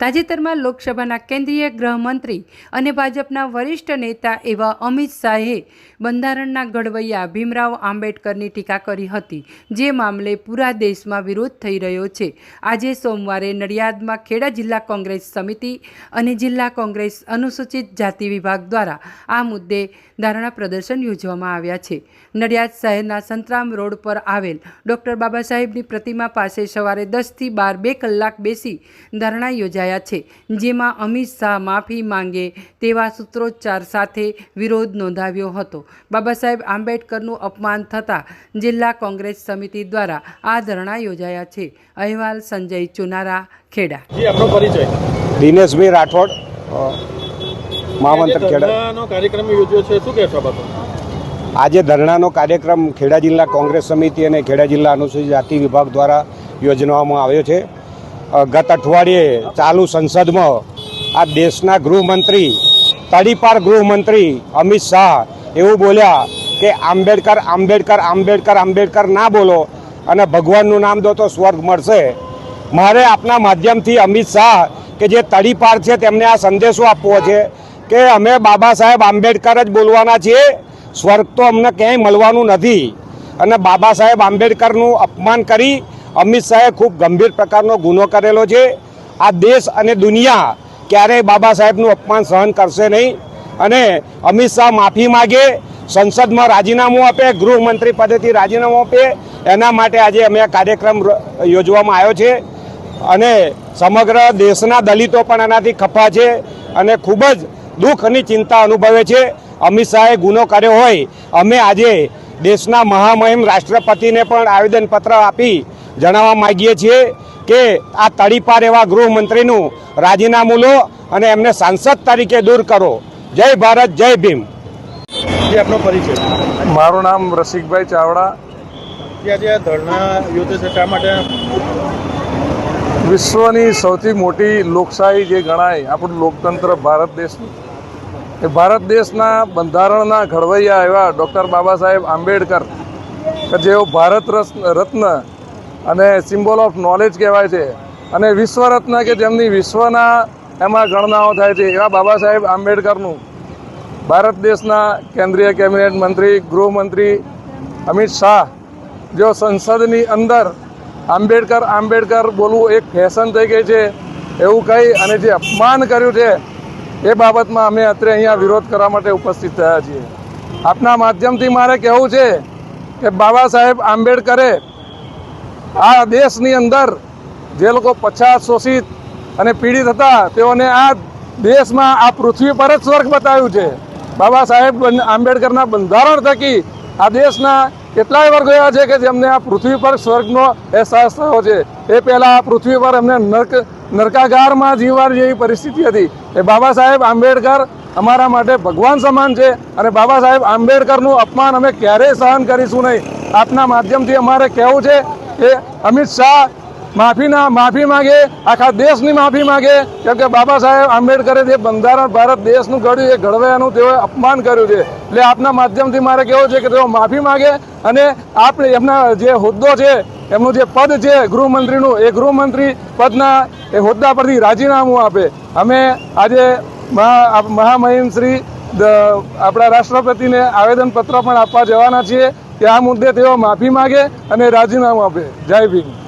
તાજેતરમાં લોકસભાના કેન્દ્રીય ગૃહમંત્રી અને ભાજપના વરિષ્ઠ નેતા એવા અમિત શાહે બંધારણના ઘડવૈયા ભીમરાવ આંબેડકરની ટીકા કરી હતી. જે મામલે પૂરા દેશમાં વિરોધ થઈ રહ્યો છે. આજે સોમવારે નડિયાદમાં ખેડા જિલ્લા કોંગ્રેસ સમિતિ અને જિલ્લા કોંગ્રેસ અનુસૂચિત જાતિ વિભાગ દ્વારા આ મુદ્દે ધારણા પ્રદર્શન યોજવામાં આવ્યા છે. નડિયાદ શહેરના સંતરામ રોડ પર આવેલ ડૉક્ટર બાબા સાહેબની પ્રતિમા પાસે સવારે દસથી બાર બે કલાક બેસી ધરણા યોજાયા છે. જેમાં અમિત શાહ માફી માંગે તેવા સૂત્રોચ્ચાર સાથે વિરોધ નોંધાવ્યો હતો. બાબા સાહેબ આંબેડકરનું અપમાન થતાં જિલ્લા કોંગ્રેસ સમિતિ દ્વારા આ ધરણા યોજાયા છે. અહેવાલ સંજય ચુનારા ખેડા. જી દિનેશભાઈ રાઠોડ મહામંત્ર ખેડા. કાર્યક્રમ યોજ્યો છે. શું કહેશો આજે ધરણાનો કાર્યક્રમ ખેડા જિલ્લા કોંગ્રેસ સમિતિ અને ખેડા જિલ્લા અનુસૂચિત જાતિ વિભાગ દ્વારા યોજવામાં આવ્યો છે. ગત અઠવાડિયે ચાલુ સંસદમાં આ દેશના ગૃહમંત્રી, તડીપાર ગૃહમંત્રી અમિત શાહ એવું બોલ્યા કે આંબેડકર આંબેડકર આંબેડકર આંબેડકર ના બોલો અને ભગવાનનું નામ દો તો સ્વર્ગ મળશે. મારે આપના માધ્યમથી અમિત શાહ કે જે તડીપાર છે તેમને આ સંદેશો આપવો છે કે અમે બાબા સાહેબ આંબેડકર જ બોલવાના છીએ, સ્વર્ગ તો અમને ક્યાંય મળવાનું નથી. અને બાબા સાહેબ આંબેડકરનું અપમાન કરી અમિત શાહે ખૂબ ગંભીર પ્રકારનો ગુનો કરેલો છે. આ દેશ અને દુનિયા ક્યારેય બાબા સાહેબનું અપમાન સહન કરશે નહીં. અને અમિત શાહ માફી માગે, સંસદમાં રાજીનામું આપે, ગૃહમંત્રી પદેથી રાજીનામું આપે, એના માટે આજે અમે આ કાર્યક્રમ યોજવામાં આવ્યો છે. અને સમગ્ર દેશના દલિતો પણ એનાથી ખફા છે અને ખૂબ જ દુઃખ અને ચિંતા અનુભવે છે. અમિત શાહે ગુનો કર્યો હોય, અમે આજે દેશના મહામહિમ રાષ્ટ્રપતિને પણ આવેદનપત્ર આપી જણાવવા માગીએ છીએ કે આ તડીપાર એવા ગૃહમંત્રીનું રાજીનામું લો અને એમને સાંસદ તરીકે દૂર કરો. જય ભારત જય ભીમ. જી આપનો પરિચય. મારું નામ રસિકભાઈ ચાવડા. વિશ્વની સૌથી મોટી લોકશાહી જે ગણાય આપણું લોકતંત્ર ભારત દેશનું. એ ભારત દેશના બંધારણના ઘડવૈયા એવા ડૉક્ટર બાબા સાહેબ આંબેડકર કે જેઓ ભારત રત્ન અને સિમ્બોલ ઓફ નોલેજ કહેવાય છે. અને વિશ્વરત્ન કે જેમની વિશ્વના એમાં ગણનાઓ થાય છે, એવા બાબા સાહેબ આંબેડકરનું. ભારત દેશના કેન્દ્રીય કેબિનેટ મંત્રી, ગૃહમંત્રી અમિત શાહ, જો સંસદની અંદર આંબેડકર આંબેડકર બોલવું એક ફેશન થઈ ગઈ છે, એવું કહી અને જે અપમાન કર્યું છે, એ બાબતમાં અમે અત્યારે અહીંયા વિરોધ કરવા માટે ઉપસ્થિત થયા છીએ. આપના માધ્યમથી મારે કહેવું છે કે બાબા સાહેબ આંબેડકરે આ દેશની અંદર જે લોકો પછાત શોષિત અને પીડિત હતા, તેઓને આ દેશમાં આ પૃથ્વી પર જ સ્વર્ગ બતાવ્યું છે. બાબા સાહેબ આંબેડકરના બંધારણ થકી આ દેશના કેટલાય વર્ગો એવા છે કે જેમને આ પૃથ્વી પર સ્વર્ગનો અહેસાસ થયો છે. એ પહેલાં આ પૃથ્વી પર એમને નર્ક, નરકાગારમાં જીવવાની જેવી પરિસ્થિતિ હતી. એ બાબા સાહેબ આંબેડકર અમારા માટે ભગવાન સમાન છે અને બાબા સાહેબ આંબેડકરનું અપમાન અમે ક્યારેય સહન કરીશું નહીં. આપના માધ્યમથી અમારે કહેવું છે કે અમિત શાહ માફીના માફી માગે, આખા દેશની માફી માગે. કેમ કે બાબા સાહેબ આંબેડકરે જે બંધારણ ભારત દેશનું ઘડ્યું એ ઘડવૈયાનું તેઓએ અપમાન કર્યું છે. એટલે આપના માધ્યમથી મારે કેવું છે કે તેઓ માફી માગે અને આપણે એમના જે હોદ્દો છે, એમનું જે પદ છે ગૃહમંત્રીનું, એ ગૃહમંત્રી પદના એ હોદ્દા પરથી રાજીનામું આપે. અમે આજે મહામહિમ શ્રી આપણા રાષ્ટ્રપતિને આવેદનપત્ર પણ આપવા જવાના છીએ. કે આ મુદ્દે તેઓ માફી માગે અને રાજીનામું આપે. જય ભીમ.